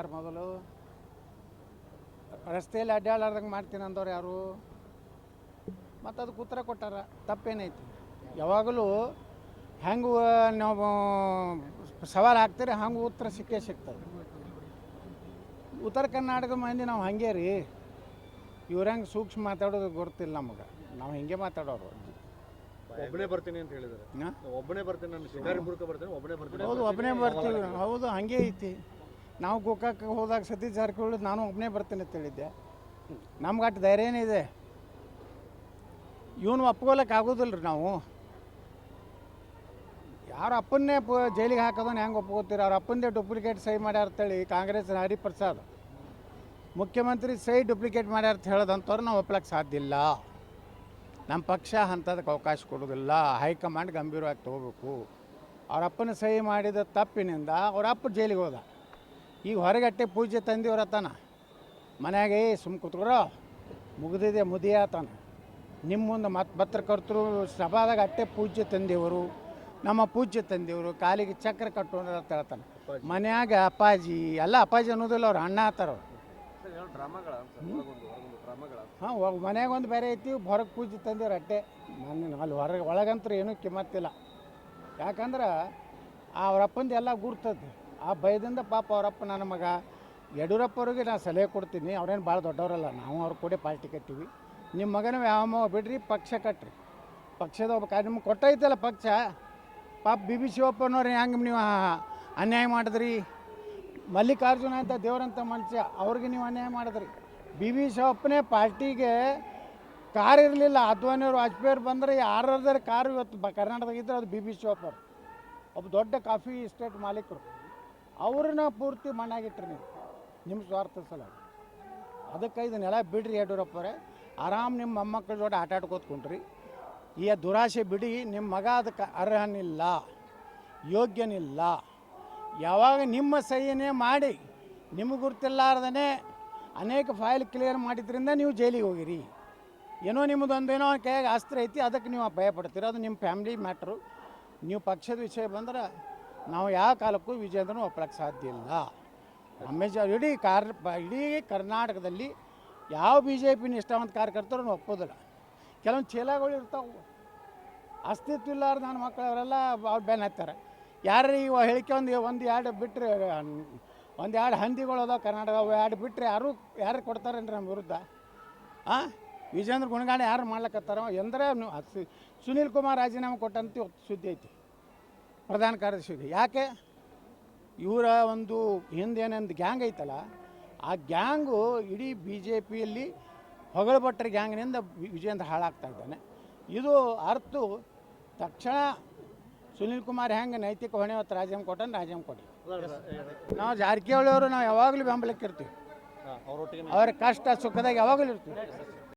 ಯಾರು ಮೊದಲು? ರಸ್ತೆಯಲ್ಲಿ ಅಡ್ಡಾಡ್ಲಾರ್ದಂಗೆ ಮಾಡ್ತೀನಿ ಅಂದವ್ರು ಯಾರು? ಮತ್ತು ಅದಕ್ಕೆ ಉತ್ತರ ಕೊಟ್ಟಾರ ತಪ್ಪೇನೈತಿ? ಯಾವಾಗಲೂ ಹೆಂಗೆ ನಾವು ಸವಾಲು ಹಾಕ್ತೀರಿ ಹಂಗೆ ಉತ್ತರ ಸಿಕ್ಕೇ ಸಿಗ್ತದೆ. ಉತ್ತರ ಕರ್ನಾಟಕ ಮಂದಿ ನಾವು ಹಂಗೆ ರೀ. ಇವ್ರ ಹೆಂಗೆ ಸೂಕ್ಷ್ಮ ಮಾತಾಡೋದು ಗೊತ್ತಿಲ್ಲ ನಮಗೆ. ನಾವು ಹಿಂಗೆ ಮಾತಾಡೋರು. ಒಬ್ಬನೇ ಬರ್ತೀನಿ ಅಂತ ಹೇಳಿದ್ರೆ? ಒಬ್ಬನೇ ಬರ್ತೀನಿ ನಾನು ಶಿಕಾರಿಪುರಕ್ಕೆ ಬರ್ತೀನಿ ಒಬ್ಬನೇ ಬರ್ತೀನಿ. ಹೌದು ಒಬ್ಬನೇ ಬರ್ತೀವಿ. ಹೌದು ಹಂಗೆ ಐತಿ. ನಾವು ಗೋಕಾಕ್ ಹೋದಾಗ ಸತೀಶ್ ಜಾರಕಿಹೊಳಿ, ನಾನು ಒಬ್ಬನೇ ಬರ್ತೀನಿ ಅಂತ ಹೇಳಿದ್ದೆ. ನಮ್ಗೆ ಅಷ್ಟು ಧೈರ್ಯ ಇದೆ? ಇವನು ಒಪ್ಕೊಳಕ್ಕೆ ಆಗೋದಿಲ್ಲ ರೀ ನಾವು. ಯಾರ ಅಪ್ಪನ್ನೇ ಜೈಲಿಗೆ ಹಾಕೋದನ್ನ ಹೆಂಗೆ ಒಪ್ಕೋತೀರ? ಅವ್ರ ಅಪ್ಪಂದೇ ಡೂಪ್ಲಿಕೇಟ್ ಸಹಿ ಮಾಡ್ಯಾರ ಅಂತೇಳಿ ಕಾಂಗ್ರೆಸ್ ಹರಿಪ್ರಸಾದ್. ಮುಖ್ಯಮಂತ್ರಿ ಸಹಿ ಡೂಪ್ಲಿಕೇಟ್ ಮಾಡ್ಯಾರ ಅಂತ ಹೇಳೋದಂಥವ್ರು ನಾವು ಒಪ್ಲಕ್ಕೆ ಸಾಧ್ಯ ಇಲ್ಲ. ನಮ್ಮ ಪಕ್ಷ ಅಂಥದಕ್ಕೆ ಅವಕಾಶ ಕೊಡೋದಿಲ್ಲ. ಹೈಕಮಾಂಡ್ ಗಂಭೀರವಾಗಿ ತೊಗೋಬೇಕು. ಅವ್ರ ಅಪ್ಪನ ಸಹಿ ಮಾಡಿದ ತಪ್ಪಿನಿಂದ ಅವ್ರ ಅಪ್ಪ ಜೈಲಿಗೆ ಹೋದ. ಈಗ ಹೊರಗಟ್ಟೆ ಪೂಜೆ ತಂದಿವ್ರ ತಾನ ಮನ್ಯಾಗ ಏ ಸುಮ್ ಕೂತ್ಕೊರೋ ಮುಗಿದಿದೆ ಮುದಿಯಾತನ ನಿಮ್ಮ ಮುಂದೆ ಮತ್ತು ಪತ್ರಕರ್ತರು ಸಭಾದಾಗ ಅಟ್ಟೆ ಪೂಜೆ ತಂದಿವರು ನಮ್ಮ ಪೂಜೆ ತಂದಿವರು ಕಾಲಿಗೆ ಚಕ್ರ ಕಟ್ಟೋಣ ಅಂತ ಹೇಳ್ತಾನೆ. ಮನ್ಯಾಗ ಅಪ್ಪಾಜಿ ಎಲ್ಲ ಅಪ್ಪಾಜಿ ಅನ್ನೋದಿಲ್ಲ ಅವ್ರು ಅಣ್ಣ ಆತಾರ. ಹಾಂ ಮನ್ಯಾಗ ಒಂದು ಬೇರೆ ಐತಿ ಹೊರಗೆ ಪೂಜೆ ತಂದಿವ್ರು ಅಟ್ಟೆ. ನನ್ನ ಅಲ್ಲಿ ಹೊರಗೆ ಒಳಗಂತ್ರ ಏನೂ ಕಿಮ್ಮತ್ತಿಲ್ಲ. ಯಾಕಂದ್ರೆ ಅವ್ರ ಅಪ್ಪಂದು ಎಲ್ಲ ಗುರ್ತದೆ. ಆ ಭಯದಿಂದ ಪಾಪ ಅವರಪ್ಪ ನನ್ನ ಮಗ, ಯಡಿಯೂರಪ್ಪ ಅವ್ರಿಗೆ ನಾನು ಸಲಹೆ ಕೊಡ್ತೀನಿ, ಅವ್ರೇನು ಭಾಳ ದೊಡ್ಡವರಲ್ಲ, ನಾವು ಅವ್ರ ಕೂಡ ಪಾರ್ಟಿ ಕಟ್ಟಿವಿ. ನಿಮ್ಮ ಮಗನ ಯಾವ ಬಿಡ್ರಿ, ಪಕ್ಷ ಕಟ್ರಿ. ಪಕ್ಷದ ಒಬ್ಬ ಕಾರ್ಯ, ನಿಮ್ಗೆ ಕೊಟ್ಟೈತಲ್ಲ ಪಕ್ಷ? ಪಾಪ ಬಿ ಬಿ ಶಿವಪ್ಪನವ್ರು, ಹೆಂಗೆ ನೀವು ಅನ್ಯಾಯ ಮಾಡಿದ್ರಿ? ಮಲ್ಲಿಕಾರ್ಜುನ ಅಂತ ದೇವರಂತ ಮನುಷ್ಯ, ಅವ್ರಿಗೆ ನೀವು ಅನ್ಯಾಯ ಮಾಡಿದ್ರಿ. ಬಿ ಬಿ ಶಿವಪ್ಪನೇ ಪಾರ್ಟಿಗೆ ಕಾರ್ ಇರಲಿಲ್ಲ, ಅದ್ವಾನಿಯವರು ವಾಜಪೇಯಿ ಬಂದರೆ ಯಾರ್ಯಾರ ಕಾರ್ ಇವತ್ತು ಬ, ಕರ್ನಾಟಕದಾಗ ಇದ್ದರೆ ಅದು ಬಿ ಬಿ ಶಿವಪ್ಪ. ಒಬ್ಬ ದೊಡ್ಡ ಕಾಫಿ ಎಸ್ಟೇಟ್ ಮಾಲೀಕರು. ಅವ್ರನ್ನ ಪೂರ್ತಿ ಮಣ್ಣಾಗಿಟ್ರಿ ನೀವು. ನಿಮ್ಮ ಸ್ವಾರ್ಥ ಸಲ. ಅದಕ್ಕೆ ಇದನ್ನೆಲ್ಲ ಬಿಡ್ರಿ ಯಡಿಯೂರಪ್ಪರೇ ಆರಾಮ್ ನಿಮ್ಮ ಮೊಮ್ಮಕ್ಕಳ ಜೊತೆ ಆಟ ಆಡ್ಕೋತ ಕುಂಟ್ರಿ. ಈ ದುರಾಸೆ ಬಿಡಿ, ನಿಮ್ಮ ಮಗ ಅದಕ್ಕೆ ಅರ್ಹನಿಲ್ಲ, ಯೋಗ್ಯನಿಲ್ಲ. ಯಾವಾಗ ನಿಮ್ಮ ಸಹಿನೇ ಮಾಡಿ, ನಿಮಗೆ ಗುರ್ತಿಲ್ಲಾರ್ದೇ ಅನೇಕ ಫೈಲ್ ಕ್ಲಿಯರ್ ಮಾಡಿದ್ರಿಂದ ನೀವು ಜೈಲಿಗೆ ಹೋಗಿರಿ. ಏನೋ ನಿಮ್ಮದೊಂದೇನೋ ಕೈಯಾಗ ಅಸ್ತ್ರ ಐತಿ, ಅದಕ್ಕೆ ನೀವು ಭಯ ಪಡ್ತೀರ ಅದು ನಿಮ್ಮ ಫ್ಯಾಮ್ಲಿ ಮ್ಯಾಟ್ರು. ನೀವು ಪಕ್ಷದ ವಿಷಯ ಬಂದ್ರೆ ನಾವು ಯಾವ ಕಾಲಕ್ಕೂ ವಿಜೇಂದ್ರನೂ ಒಪ್ಪಳಕ್ಕೆ ಸಾಧ್ಯ ಇಲ್ಲ. ಅವ್ರು ಇಡೀ ಕಾರ್ ಇಡೀ ಕರ್ನಾಟಕದಲ್ಲಿ ಯಾವ ಬಿ ಜೆ ಪಿನ ಇಷ್ಟವಂತ ಕಾರ್ಯಕರ್ತರು ಒಪ್ಪೋದಿಲ್ಲ. ಕೆಲವೊಂದು ಚೀಲಗಳು ಇರ್ತಾವೆ. ಅಸ್ತಿತ್ವ ಇಲ್ಲಾರ್ದು ನನ್ನ ಮಕ್ಕಳು ಅವರೆಲ್ಲ ಅವ್ರು ಬೆನ್ನ ಹತ್ತಾರೆ. ಯಾರು ಈಗ ಹೇಳಿಕೆ ಒಂದು ಒಂದು ಎರಡು ಬಿಟ್ಟರೆ ಒಂದು ಎರಡು ಹಂದಿಗಳು ಅದಾವೆ ಕರ್ನಾಟಕ, ಅವು ಎರಡು ಬಿಟ್ಟರೆ ಯಾರು ಯಾರು ಕೊಡ್ತಾರೇನ್ರಿ ನಮ್ಮ ವಿರುದ್ಧ? ಹಾಂ ವಿಜೇಂದ್ರ ಗುಣಗಾಣ ಯಾರು ಮಾಡ್ಲಕತ್ತಾರ? ಎಂದ್ರೆ ಸುನೀಲ್ ಕುಮಾರ್ ರಾಜೀನಾಮೆ ಕೊಟ್ಟಂತ ಸುದ್ದಿ ಐತಿ. ಪ್ರಧಾನ ಕಾರ್ಯದರ್ಶಿಗೆ ಯಾಕೆ? ಇವರ ಒಂದು ಹಿಂದೇನೊಂದು ಗ್ಯಾಂಗ್ ಐತಲ್ಲ ಆ ಗ್ಯಾಂಗು ಇಡೀ ಬಿ ಜೆ ಪಿಯಲ್ಲಿ ಹೊಗಳಭಟ್ಟರ ಗ್ಯಾಂಗ್ನಿಂದ ವಿಜೇಂದ್ರ ಹಾಳಾಗ್ತಾ ಇದ್ದಾನೆ. ಇದು ಅರ್ಥ ತಕ್ಷಣ ಸುನೀಲ್ ಕುಮಾರ್ ಹೆಂಗೆ ನೈತಿಕ ಹೊಣೆ ಹೊತ್ತು ರಾಜೀನಾಮೆ ಕೊಟ್ಟಂದು ರಾಜೀನಾಮೆ ಕೊಡಿ. ನಾವು ಜಾರಕಿಹೊಳಿ ಅವರು ನಾವು ಯಾವಾಗಲೂ ಬೆಂಬಲಕ್ಕೆ ಇರ್ತೀವಿ. ಅವ್ರ ಕಷ್ಟ ಸುಖದಾಗ ಯಾವಾಗಲೂ ಇರ್ತೀವಿ.